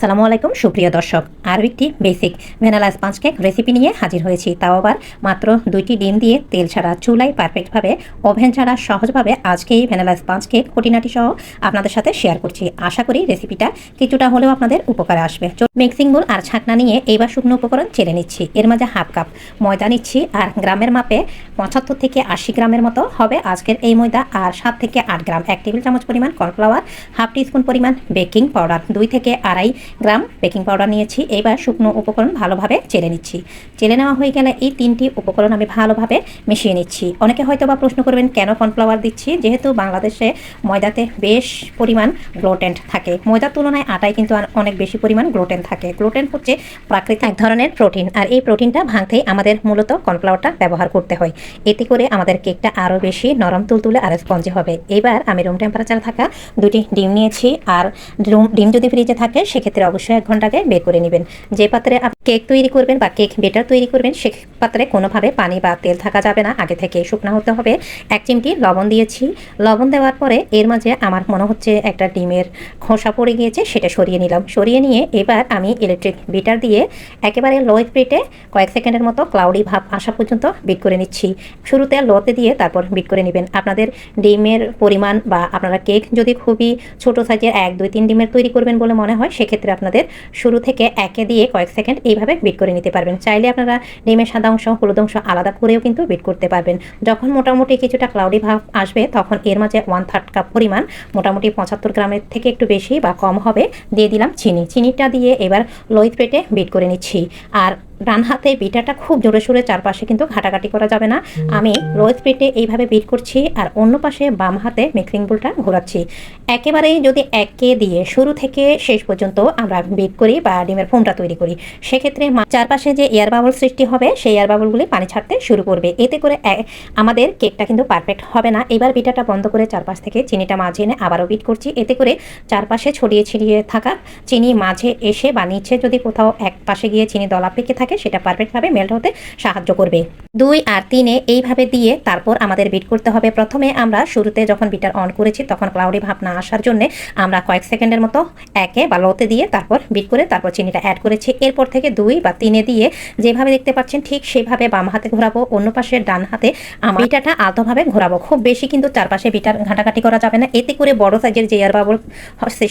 সালামু আলাইকুম, সুপ্রিয় দর্শক। আরও একটি basic vanilla sponge cake recipe নিয়ে হাজির হয়েছি। তাও আবার মাত্র দুইটি ডিম দিয়ে তেল ছাড়া চুলাই পারফেক্টভাবে ওভেন ছাড়া সহজভাবে আজকে এই ভ্যানালা স্পঞ্জ কেক খুঁটিনাটি সহ আপনাদের সাথে শেয়ার করছি। আশা করি রেসিপিটা কিছুটা হলেও আপনাদের উপকারে আসবে। মিক্সিং বোল আর ছাকনা নিয়ে এইবার শুকনো উপকরণ চেলে নিচ্ছি। এর মাঝে হাফ কাপ ময়দা নিচ্ছি আর গ্রামের মাপে পঁচাত্তর থেকে আশি গ্রামের মতো হবে আজকের এই ময়দা আর সাত থেকে আট গ্রাম। এক টেবিল চামচ পরিমাণ কর্নফ্লাওয়ার হাফ টিস্পুন পরিমাণ বেকিং পাউডার দুই থেকে আড়াই গ্রাম, বেকিং পাউডার নিয়েছি। এবার শুকনো উপকরণ ভালোভাবে চেলে নিচ্ছি। চেলে নেওয়া হয়ে গেলে এই তিনটি উপকরণ আমি ভালোভাবে মিশিয়ে নিচ্ছি। অনেকে হয়তো বা প্রশ্ন করবেন, কেন কর্নফ্লাওয়ার দিচ্ছি? যেহেতু বাংলাদেশে ময়দাতে বেশ পরিমাণ গ্লোটেন থাকে। ময়দার তুলনায় আটায় কিন্তু অনেক বেশি পরিমাণ গ্লোটেন থাকে। গ্লোটেন হচ্ছে প্রাকৃতিক এক ধরনের প্রোটিন। আর এই প্রোটিনটা ভাঙতেই আমাদের মূলত কর্নফ্লাওয়ারটা ব্যবহার করতে হয়। এতে করে আমাদের কেকটা আরও বেশি নরম তুলতুলে আর স্পঞ্জি হবে। এবার আমি রুম টেম্পারেচার থাকা দুটি ডিম নিয়েছি। আর ডিম যদি ফ্রিজে থাকে, সেক্ষেত্রে অবশ্যই এক ঘণ্টা আগে বের করে নেবেন। যে পাত্রে আপনি কেক তৈরি করবেন বা কেক বেটার তৈরি করবেন, সে পাত্রে কোনোভাবে পানি বা তেল থাকা যাবে না। আগে থেকে শুকনা হতে হবে। এক চিমটি লবণ দিয়েছি। লবণ দেওয়ার পরে এর মাঝে আমার মনে হচ্ছে একটা ডিমের খোসা পড়ে গিয়েছে, সেটা সরিয়ে নিলাম। সরিয়ে নিয়ে এবার আমি ইলেকট্রিক বিটার দিয়ে একেবারে লো স্পিডে কয়েক সেকেন্ডের মতো ক্লাউডি ভাব আসা পর্যন্ত বিট করে নিচ্ছি। শুরুতে লোতে দিয়ে তারপর বিট করে নেবেন। আপনাদের ডিমের পরিমাণ বা আপনারা কেক যদি খুবই ছোট সাইজের এক, দুই, তিন ডিমের তৈরি করবেন বলে মনে হয়, সেক্ষেত্রে আপনাদের শুরু থেকে একে দিয়ে কয়েক সেকেন্ড এইভাবে বিট করে নিতে পারবেন। চাইলে আপনারা ডিমের সাদা অংশ, হলুদ অংশ আলাদা করেও কিন্তু বিট করতে পারবেন। যখন মোটামুটি কিছুটা ক্লাউডি ভাব আসবে, তখন এর মাঝে ওয়ান থার্ড কাপ পরিমাণ মোটামুটি পঁচাত্তর গ্রামের থেকে একটু বেশি বা কম হবে, দিয়ে দিলাম চিনি। চিনিটা দিয়ে এবার লোহিত পেটে বিট করে নিচ্ছি। আর ডান হাতে বিটাটা খুব জোরে সোরে চারপাশে কিন্তু ঘাটাঘাটি করা যাবে না। আমি রোজ স্পিডে এইভাবে বিট করছি আর অন্য পাশে বাম হাতে মিক্সিং বুলটা ঘোরাচ্ছি। একেবারেই যদি একে দিয়ে শুরু থেকে শেষ পর্যন্ত আমরা বিট করি বা ডিমের ফোমটা তৈরি করি, সেক্ষেত্রে চারপাশে যে এয়ার বাবল সৃষ্টি হবে, সেই এয়ার বাবলগুলি পানি ছাড়তে শুরু করবে। এতে করে আমাদের কেকটা কিন্তু পারফেক্ট হবে না। এবার বিটাটা বন্ধ করে চারপাশ থেকে চিনিটা মাঝে এনে আবারও বিট করছি। এতে করে চারপাশে ছড়িয়ে ছিড়িয়ে থাকা চিনি মাঝে এসে বা নিচে যদি কোথাও এক পাশে গিয়ে চিনি দলা পেকে থাকে সেটা পারফেক্টভাবে মেল্ট হতে সাহায্য করবে। দুই আর তিনে এইভাবে দিয়ে তারপর আমাদের বিট করতে হবে। প্রথমে আমরা শুরুতে যখন বিটার অন করেছি, তখন ক্লাউডি ভাব না আসার জন্য আমরা কয়েক সেকেন্ডের মতো একে বা লোতে দিয়ে তারপর বিট করে তারপর চিনিটা অ্যাড করেছি। এরপর থেকে দুই বা তিনে দিয়ে যেভাবে দেখতে পাচ্ছেন, ঠিক সেভাবে বাম হাতে ঘোরাবো, অন্য পাশে ডান হাতে আমার বিটাটা আলতোভাবে ঘোরাবো। খুব বেশি কিন্তু চারপাশে বিটার ঘাটাঘাটি করা যাবে না। এতে করে বড় সাইজের যে এয়ার বাবল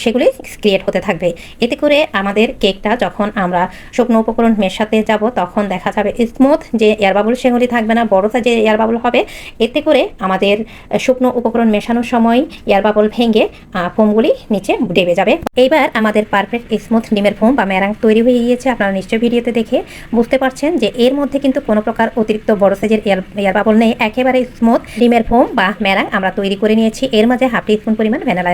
সেগুলি ক্রিয়েট হতে থাকবে। এতে করে আমাদের কেকটা যখন আমরা শুকনো উপকরণ মেশাতে যাব, তখন দেখা যাবে স্মুথ যে এয়ার বাবল সেগুলি থাকবে না, বড় সাইজের এয়ার বাবল হবে। এতে করে আমাদের শুকনো উপকরণ মেশানোর সময় এয়ার বাবল ভেঙে ফোমগুলি নিচে ডেবে যাবে। এইবার আমাদের পারফেক্ট স্মুথ ডিমের ফোম বা ম্যারাং তৈরি হয়ে গিয়েছে, আপনারা নিশ্চয়ই ভিডিওতে দেখে বুঝতে পারছেন যে এর মধ্যে কিন্তু কোনো প্রকার অতিরিক্ত বড় সাইজের এয়ার বাবল নেই। একেবারে স্মুথ ডিমের ফোম বা ম্যারাং আমরা তৈরি করে নিয়েছি। এর মাঝে হাফ টিস্পুন পরিমাণ ভ্যানিলা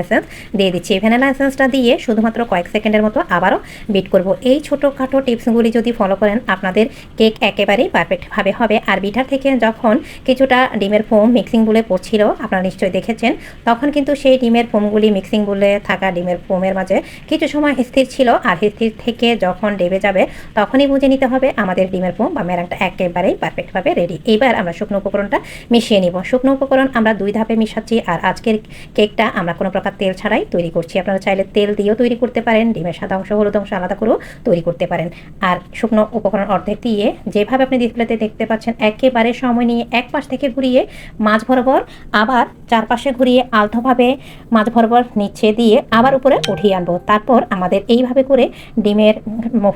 দিয়ে দিচ্ছি। ভ্যানিলা এসেন্সটা দিয়ে শুধুমাত্র কয়েক সেকেন্ডের মতো আবারও বিট করব। এই ছোটোখাটো টিপসগুলি যদি ফলো করেন আপনাদের কেক একেবারেই পারফেক্টভাবে হবে। আর বিটার থেকে যখন কিছুটা ডিমের ফোম মিক্সিং বলে পড়ছিল, আপনারা নিশ্চয়ই দেখেছেন, তখন কিন্তু সেই ডিমের ফোমগুলি মিক্সিং বুলে থাকা ডিমের ফোমের মাঝে কিছু সময় স্থির ছিল। আর স্থির থেকে যখন ডেবে যাবে, তখনই বুঝে নিতে হবে আমাদের ডিমের ফোম বা মেরাংটা একেবারেই পারফেক্টভাবে রেডি। এইবার আমরা শুকনো উপকরণটা মিশিয়ে নিব। শুকনো উপকরণ আমরা দুই ধাপে মিশাচ্ছি, আর আজকের কেকটা আমরা কোনো প্রকার তেল ছাড়াই তৈরি করছি। আপনারা চাইলে তেল দিয়েও তৈরি করতে পারেন, ডিমের সাদা অংশ, হলুদ অংশ আলাদা করেও তৈরি করতে পারেন। আর শুকনো উপকরণ অর্ধেক দিয়ে যেভাবে আপনি ডিসপ্লেতে দেখতে পাচ্ছেন, একেবারে সময় নিয়ে এক পাশ থেকে ঘুরিয়ে মাঝ বরাবর আবার চারপাশে ঘুরিয়ে আলতোভাবে মাঝ বরাবর নিচে দিয়ে আবার উপরে উঠিয়ে আনব। তারপর আমাদের এইভাবে করে ডিমের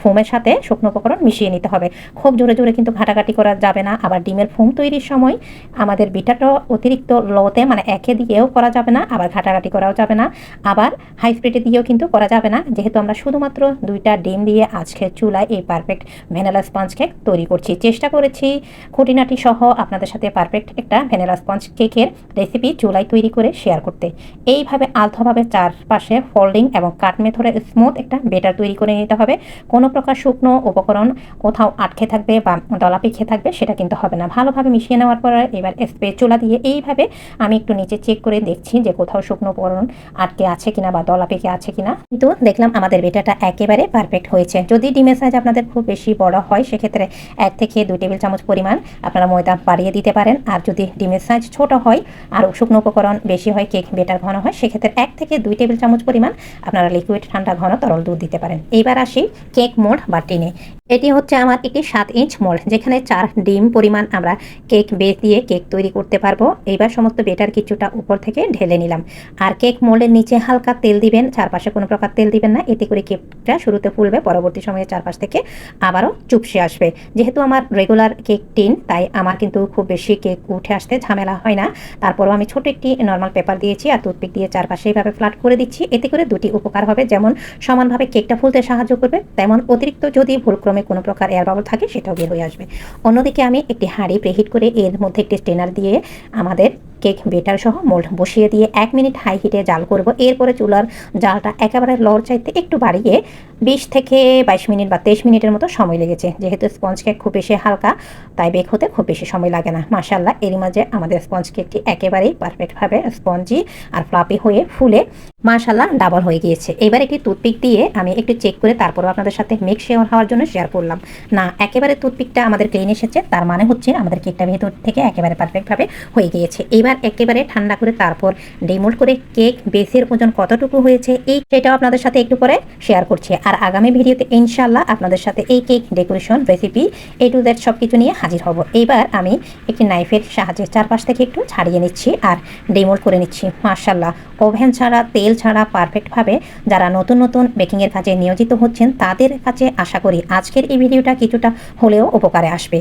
ফোমের সাথে শুকনো উপকরণ মিশিয়ে নিতে হবে। খুব জোরে জোরে কিন্তু ঘাটাঘাটি করা যাবে না। আবার ডিমের ফোম তৈরির সময় আমাদের বিটাটা অতিরিক্ত লোতে মানে একে দিয়েও করা যাবে না, আবার ঘাটাঘাটি করাও যাবে না। আবার হাই স্পিডে দিয়েও কিন্তু করা যাবে না। যেহেতু আমরা শুধুমাত্র দুইটা ডিম দিয়ে আজকে চুলায় এই পারফেক্ট ভ্যানিলা স্পঞ্জ কেক তৈরি করছি। চেষ্টা করেছি খুঁটিনাটি সহ আপনাদের সাথে পারফেক্ট একটা ভ্যানিলা স্পঞ্জ কেকের রেসিপি চুলাই তৈরি করে শেয়ার করতে। এইভাবে আলতোভাবে চারপাশে ফোল্ডিং এবং কাট মেথডে স্মুথ একটা বেটার তৈরি করে নিতে হবে। কোনো প্রকার শুকনো উপকরণ কোথাও আটকে থাকবে বা দলা পেঁচিয়ে থাকবে সেটা কিন্তু হবে না। ভালোভাবে মিশিয়ে নেওয়ার পর এবার স্প্রে চুলা দিয়ে এইভাবে আমি একটু নিচে চেক করে দেখছি যে কোথাও শুকনো উপকরণ আটকে আছে কিনা বা দলা পেকে আছে কিনা। কিন্তু দেখলাম আমাদের বেটাটা একেবারে পারফেক্ট হয়েছে। যদি ডিমের সাইজ আপনাদের খুব বেশি বড় বড় হয়, সেক্ষেত্রে এক থেকে দুই টেবিল চামচ পরিমাণ আপনারা ময়দা বাড়িয়ে দিতে পারেন। আর যদি ডিমের সাইজ ছোট হয় আর শুকনো উপকরণ বেশি হয় কেক বেটার ঘন হয়, সেক্ষেত্রে এক থেকে দুই টেবিল চামচ পরিমাণ আপনারা লিকুইড ঠান্ডা ঘন তরল দুধ দিতে পারেন। এইবার আসি কেক মোল্ড বা টিনে। এটি হচ্ছে আমার একটি সাত ইঞ্চ মোল্ড যেখানে চার ডিম পরিমাণ আমরা কেক বেস দিয়ে কেক তৈরি করতে পারব। এইবার সমস্ত বেটার কিছুটা উপর থেকে ঢেলে নিলাম। আর কেক মোল্ডের নিচে হালকা তেল দিবেন, চারপাশে কোনো প্রকার তেল দিবেন না। এতে করে কেকটা শুরুতে ফুলবে, পরবর্তী সময়ে চারপাশ থেকে আবারও চুপসে আসবে। যেহেতু আমার রেগুলার কেক টিন তাই আমার কিন্তু খুব বেশি কেক উঠে আসতে ঝামেলা হয় না। তারপরও আমি ছোট একটি নর্মাল পেপার দিয়েছি আর টুথপিক দিয়ে চারপাশে এইভাবে ফ্ল্যাট করে দিচ্ছি। এতে করে দুটি উপকার হবে। যেমন, সমানভাবে কেকটা ফুলতে সাহায্য করবে, তেমন অতিরিক্ত যদি ভুলক্রমে কোনো প্রকার এয়ার বাবল থাকে, সেটাও বের হয়ে আসবে। অন্যদিকে আমি একটি হাঁড়ি প্রেহিট করে এর মধ্যে একটি স্টেনার দিয়ে আমাদের কেক, বেটার সহ মোল্ড বসিয়ে দিয়ে এক মিনিট হাই হিটে জাল করব। এরপরে চুলার জালটা একেবারে লড় চাইতে একটু বাড়িয়ে বিশ থেকে বাইশ মিনিট বা তেইশ মিনিটের মতো সময় লেগেছে। যেহেতু স্পঞ্জ কেক খুব বেশি হালকা, তাই বেক হতে খুব বেশি সময় লাগে না। মাসাল্লাহ এরই মাঝে আমাদের স্পঞ্জ কেকটি একেবারেই পারফেক্টভাবে স্পঞ্জি আর ফ্লাপি হয়ে ফুলে মাশাল্লাহ ডাবল হয়ে গিয়েছে। এবার একটি টুথপিক দিয়ে আমি একটু চেক করে তারপরও আপনাদের সাথে মেক শেয়ার হওয়ার জন্য শেয়ার করলাম। না, একেবারে টুথপিকটা আমাদের ক্লিন এসেছে, তার মানে হচ্ছে আমাদের কেকটা ভেতর থেকে একেবারে পারফেক্টভাবে হয়ে গিয়েছে। এবার একেবারে ঠান্ডা করে তারপর ডিমোল্ড করে কেক বেসের ওজন কতটুকু হয়েছে, এই সেটাও আপনাদের সাথে একটু পরে শেয়ার করছি। আর আগামী ভিডিওতে ইনশাল্লাহ আপনাদের সাথে এই cake decoration recipe A to that সব কিছু নিয়ে হাজির হব। এবার আমি একটি নাইফের সাহায্যে চারপাশ থেকে একটু ছাড়িয়ে নিচ্ছি আর ডিমোল্ড করে নিচ্ছি। মার্শাল্লাহ ওভেন ছাড়া, তেল ছাড়া পারফেক্টভাবে যারা নতুন নতুন বেকিংয়ের কাজে নিয়োজিত হচ্ছেন, তাদের কাছে আশা করি আজকের এই ভিডিওটা কিছুটা হলেও উপকারে আসবে।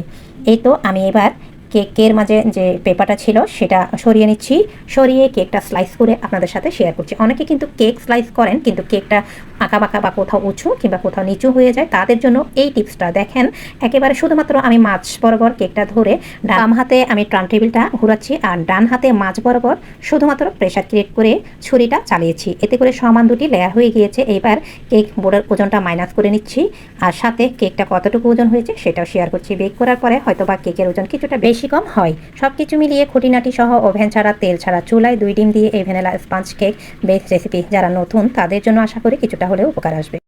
এই তো আমি এবার কেকের মাঝে যে পেপারটা ছিল সেটা সরিয়ে নিচ্ছি। সরিয়ে কেকটা স্লাইস করে আপনাদের সাথে শেয়ার করছি। অনেকে কিন্তু কেক স্লাইস করেন, কিন্তু কেকটা আঁকা বাঁকা বা কোথাও উঁচু কিংবা কোথাও নিচু হয়ে যায়। তাদের জন্য এই টিপসটা দেখেন। একেবারে শুধুমাত্র আমি মাছ বরাবর কেকটা ধরে ডান হাতে আমি ট্রান টেবিলটা ঘুরাচ্ছি আর ডান হাতে মাছ বরাবর শুধুমাত্র প্রেশার ক্রিয়েট করে ছুরিটা চালিয়েছি। এতে করে সমান দুটি লেয়ার হয়ে গিয়েছে। এইবার কেক বোর্ডের ওজনটা মাইনাস করে নিচ্ছি। আর সাথে কেকটা কতটুকু ওজন হয়েছে সেটাও শেয়ার করছি। বেক করার পরে হয়তো বা কেকের ওজন কিছুটা বেশি কম হয়। সব কিছু মিলিয়ে খুঁটিনাটি সহ ওভেন ছাড়া, তেল ছাড়া, চুলায় দুই ডিম দিয়ে এই vanilla sponge cake base recipe যারা নতুন, তাদের জন্য আশা করি কিছুটা হলেও উপকার আসবে।